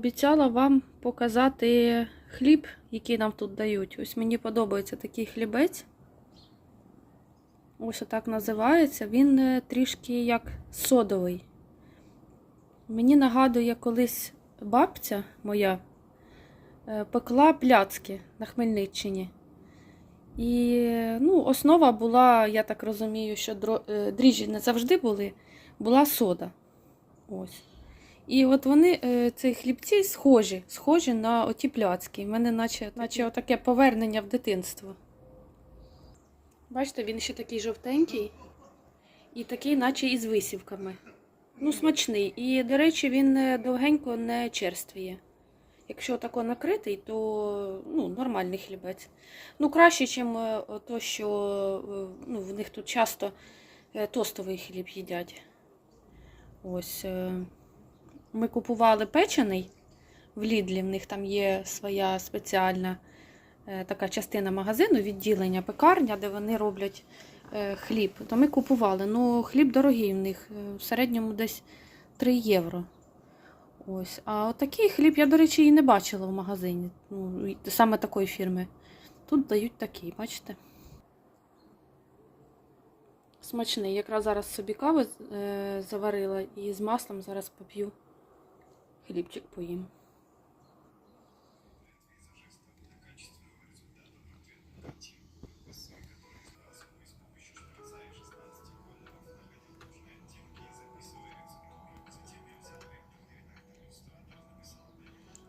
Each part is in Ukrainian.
Пообіцяла вам показати хліб, який нам тут дають. Ось мені подобається такий хлібець. Ось отак називається. Він е, трішки як содовий. Мені нагадує колись бабця моя е, пекла пляцки на Хмельниччині. І ну, основа була, я так розумію, що е, дріжджі не завжди були, була сода. Ось. І от вони, е, ці хлібці, схожі, схожі на оті пляцки. У мене наче, наче отаке повернення в дитинство. Бачите, він ще такий жовтенький і такий, наче із висівками. Ну, смачний. І, до речі, він е, довгенько не черствіє. Якщо тако накритий, то ну, нормальний хлібець. Ну, краще, ніж то, що е, ну, в них тут часто е, тостовий хліб їдять. Ось. Ми купували печений в Лідлі, в них там є своя спеціальна е, така частина магазину, відділення, пекарня, де вони роблять е, хліб. То ми купували. Ну, хліб дорогий в них, е, в середньому десь 3 євро. Ось. А отакий хліб я, до речі, і не бачила в магазині. Ну, саме такої фірми. Тут дають такий, бачите? Смачний. Якраз зараз собі кави е, заварила і з маслом зараз поп'ю. Хлібчик поїм.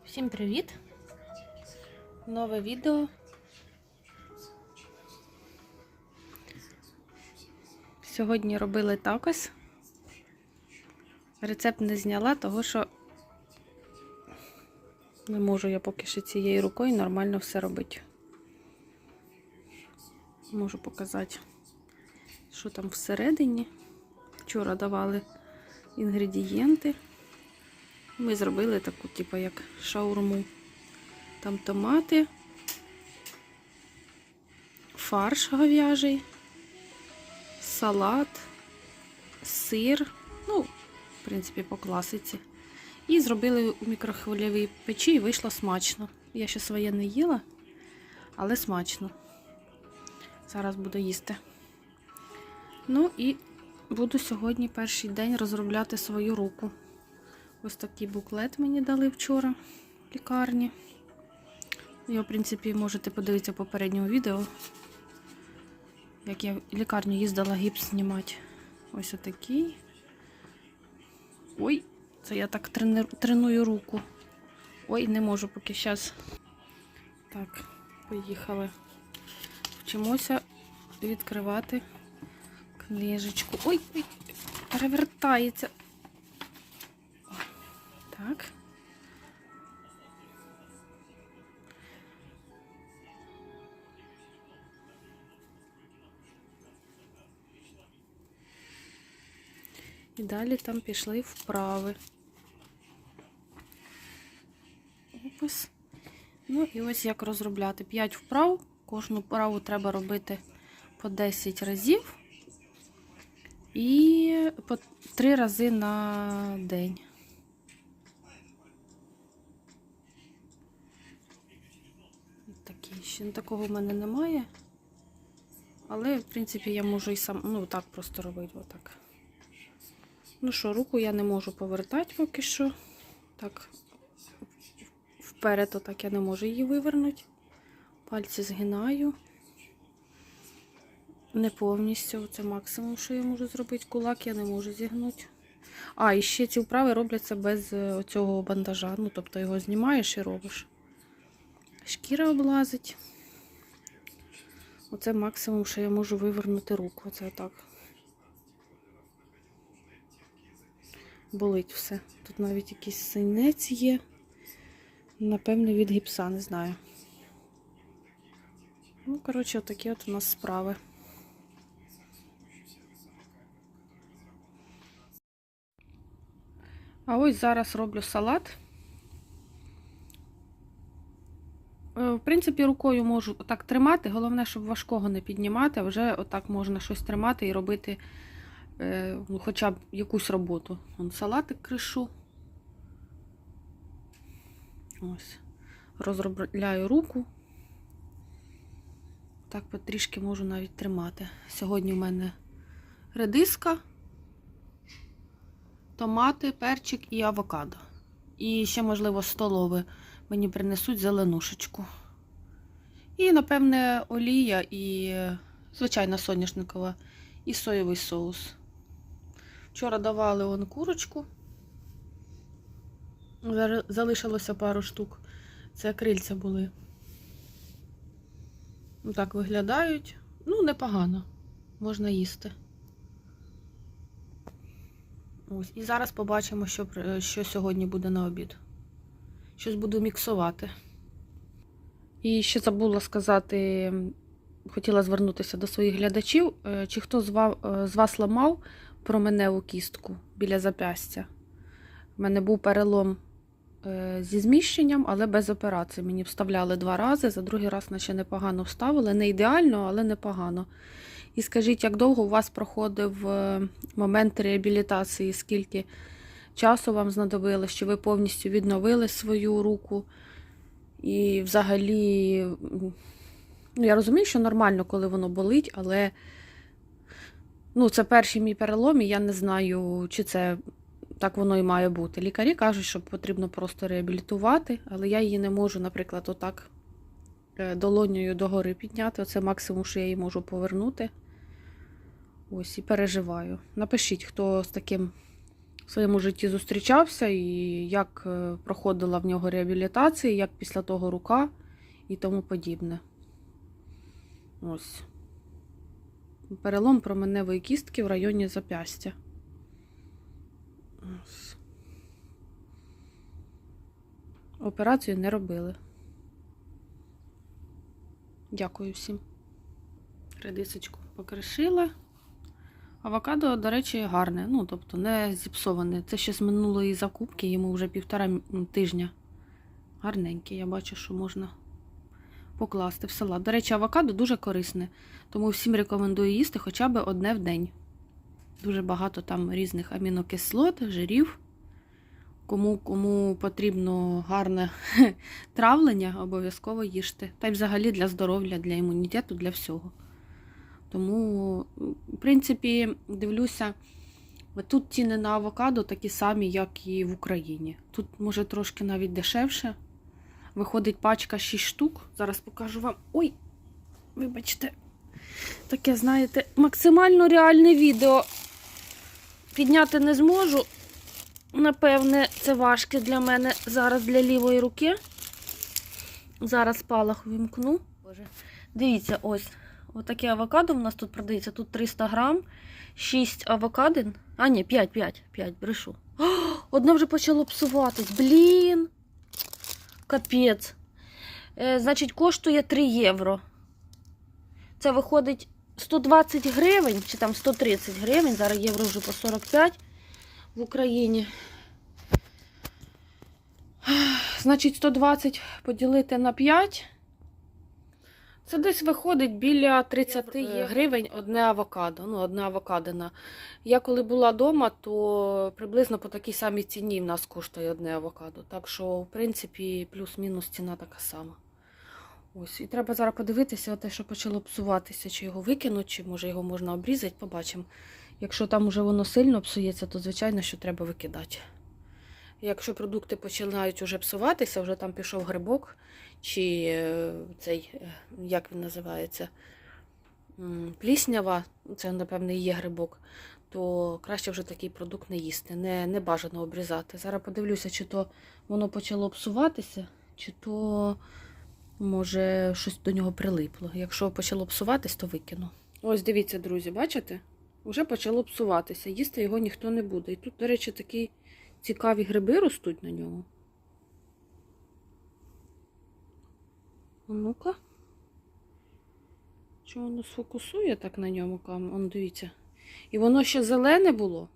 Всім привіт! Нове відео. Сьогодні робили такос. Рецепт не зняла, того що не можу я поки що цією рукою нормально все робити. Можу показати, що там всередині. Вчора давали інгредієнти. Ми зробили таку, типу, як шаурму. Там томати, фарш говяжий, салат, сир, ну, в принципі, по класиці. І зробили у мікрохвильовій печі і вийшло смачно. Я ще своє не їла, але смачно. Зараз буду їсти. Ну і буду сьогодні перший день розробляти свою руку. Ось такий буклет мені дали вчора в лікарні. Його, в принципі, можете подивитися в попередньому відео, як я в лікарню їздила гіпс знімати. Ось отакий. Ой, це я так треную руку. Ой, не можу поки зараз. Так, поїхали. Вчимося відкривати книжечку. Ой, ой, перевертається. Так. І далі там пішли вправи. Ось. Ну і ось як розробляти 5 вправ. Кожну вправу треба робити по 10 разів. І по 3 рази на день. Такий ще такого в мене немає. Але, в принципі, я можу і сам, ну, так просто робити, отак. Ну що, руку я не можу повертати поки що. Так, вперед, отак я не можу її вивернути. Пальці згинаю. Не повністю. Це максимум, що я можу зробити. Кулак я не можу зігнути. А, і ще ці вправи робляться без е, цього бандажа. Ну, тобто його знімаєш і робиш. Шкіра облазить. Оце максимум, що я можу вивернути руку. Оце так. Болить все. Тут навіть якийсь синець є. Напевне, від гіпса, не знаю. Ну, коротше, отакі от у нас справи. А ось зараз роблю салат. Е, В принципі, рукою можу отак тримати. Головне, щоб важкого не піднімати, а вже отак можна щось тримати і робити е, хоча б якусь роботу. Вон салатик кришу. Ось. Розробляю руку. Так потрішки можу навіть тримати. Сьогодні в мене редиска, томати, перчик і авокадо. І ще, можливо, столове мені принесуть зеленушечку. І, напевне, олія і е, звичайна соняшникова і соєвий соус. Вчора давали он курочку. Залишилося пару штук. Це крильця були. Ну, Так виглядають. Ну, непогано. Можна їсти. Ось. І зараз побачимо, що, що сьогодні буде на обід. Щось буду міксувати. І ще забула сказати, хотіла звернутися до своїх глядачів. Е, Чи хто з е, з вас ламав променеву кістку біля запястя? У мене був перелом е, зі зміщенням, але без операції. Мені вставляли два рази, за другий раз наче непогано вставили. Не ідеально, але непогано. І скажіть, як довго у вас проходив е, момент реабілітації? Скільки часу вам знадобилось? Чи ви повністю відновили свою руку? І взагалі, ну, я розумію, що нормально, коли воно болить, але ну, це перший мій перелом, і я не знаю, чи це так воно і має бути. Лікарі кажуть, що потрібно просто реабілітувати, але я її не можу, наприклад, отак е, долонею догори підняти. Оце максимум, що я її можу повернути. Ось і переживаю. Напишіть, хто з таким в своєму житті зустрічався, і як е, проходила в нього реабілітація, як після того рука і тому подібне. Ось. Перелом променевої кістки в районі запястя. Операцію не робили. Дякую всім. Редисочку покришила. Авокадо, до речі, гарне. Ну, тобто не зіпсоване. Це ще з минулої закупки, йому вже півтора тижня. Гарненький, я бачу, що можна покласти в салат. До речі, авокадо дуже корисне, тому всім рекомендую їсти хоча б одне в день. Дуже багато там різних амінокислот, жирів. Кому, кому потрібно гарне травлення, обов'язково їжте. Та й взагалі для здоров'я, для імунітету, для всього. Тому, в принципі, дивлюся, тут ціни на авокадо такі самі, як і в Україні. Тут, може, трошки навіть дешевше. Виходить пачка 6 штук. Зараз покажу вам. Ой, вибачте, таке, знаєте, максимально реальне відео підняти не зможу. Напевне, це важке для мене зараз для лівої руки. Зараз спалах вимкну. Боже. Дивіться, ось. Отаке авокадо у нас тут продається. Тут 300 грам, 6 авокадин. А, ні, 5, 5, 5, брешу. О, одне вже почало псуватись. Блін. Капець. Е, значить, коштує 3 євро. Це виходить 120 гривень, чи там 130 гривень. Зараз євро вже по 45 в Україні. Значить, 120 поділити на 5. Це десь виходить біля 30 гривень одне авокадо. Ну, одна авокадина. Я коли була вдома, то приблизно по такій самій ціні в нас коштує одне авокадо. Так що, в принципі, плюс-мінус ціна така сама. Ось, і треба зараз подивитися, те, що почало псуватися, чи його викинуть, чи може його можна обрізати, побачимо. Якщо там уже воно сильно псується, то звичайно, що треба викидати. Якщо продукти починають уже псуватися, вже там пішов грибок, чи е, цей, е, як він називається, пліснява, це, напевне, і є грибок, то краще вже такий продукт не їсти, не, не бажано обрізати. Зараз подивлюся, чи то воно почало псуватися, чи то може щось до нього прилипло. Якщо почало псуватись, то викину. Ось дивіться, друзі, бачите? Уже почало псуватися. Їсти його ніхто не буде. І тут, до речі, такі цікаві гриби ростуть на ньому. Ну-ка. Що воно сфокусує так на ньому? Он дивіться. І воно ще зелене було.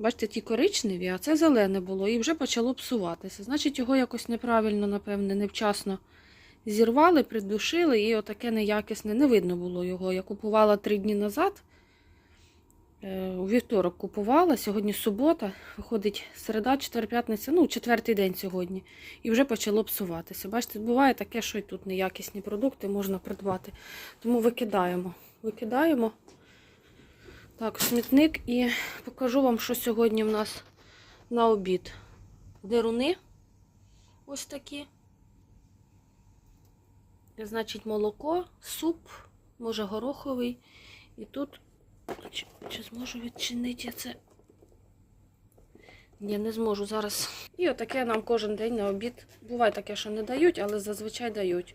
Бачите, ті коричневі, а це зелене було і вже почало псуватися. Значить, його якось неправильно, напевне, невчасно зірвали, придушили, і отаке неякісне. Не видно було його. Я купувала три дні назад. Е, У вівторок купувала, сьогодні субота, виходить середа, четвер, п'ятниця, ну, четвертий день сьогодні. І вже почало псуватися. Бачите, буває таке, що і тут неякісні продукти можна придбати. Тому викидаємо. Викидаємо. Так, смітник і покажу вам, що сьогодні в нас на обід. Деруни ось такі. Значить, молоко, суп, може гороховий. І тут чи, чи зможу відчинити це? Ні, не зможу зараз. І отаке нам кожен день на обід. Буває таке, що не дають, але зазвичай дають.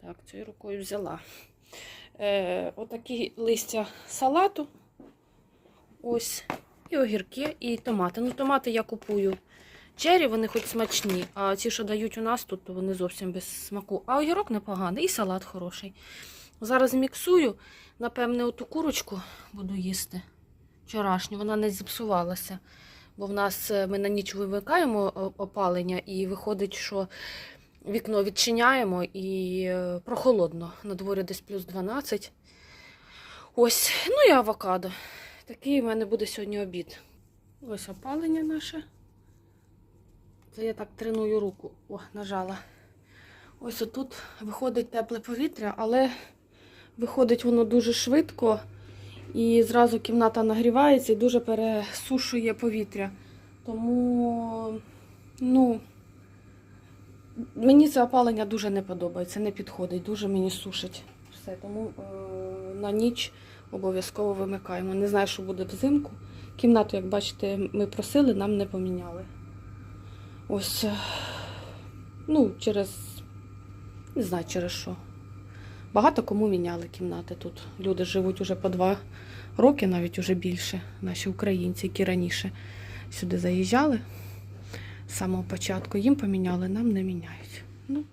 Так, цією рукою взяла. Е, отакі листя салату. Ось. І огірки, і томати. Ну, томати я купую. Чері, вони хоч смачні, а ці, що дають у нас тут, то вони зовсім без смаку. А огірок непоганий, і салат хороший. Зараз міксую. Напевне, оту курочку буду їсти. Вчорашню, вона не зіпсувалася. Бо в нас е, ми на ніч вимикаємо опалення, і виходить, що вікно відчиняємо і е, прохолодно. На дворі десь плюс 12. Ось, ну і авокадо. Такий у мене буде сьогодні обід. Ось опалення наше. Це я так треную руку. О, нажала. Ось отут виходить тепле повітря, але виходить воно дуже швидко. І зразу кімната нагрівається і дуже пересушує повітря. Тому, ну, мені це опалення дуже не подобається, не підходить, дуже мені сушить все. Тому е, на ніч обов'язково вимикаємо. Не знаю, що буде взимку. Кімнату, як бачите, ми просили, нам не поміняли. Ось, е, ну, через, не знаю через що. Багато кому міняли кімнати тут. Люди живуть уже по два роки, навіть уже більше. Наші українці, які раніше сюди заїжджали з самого початку. Їм поміняли, нам не міняють. Ну,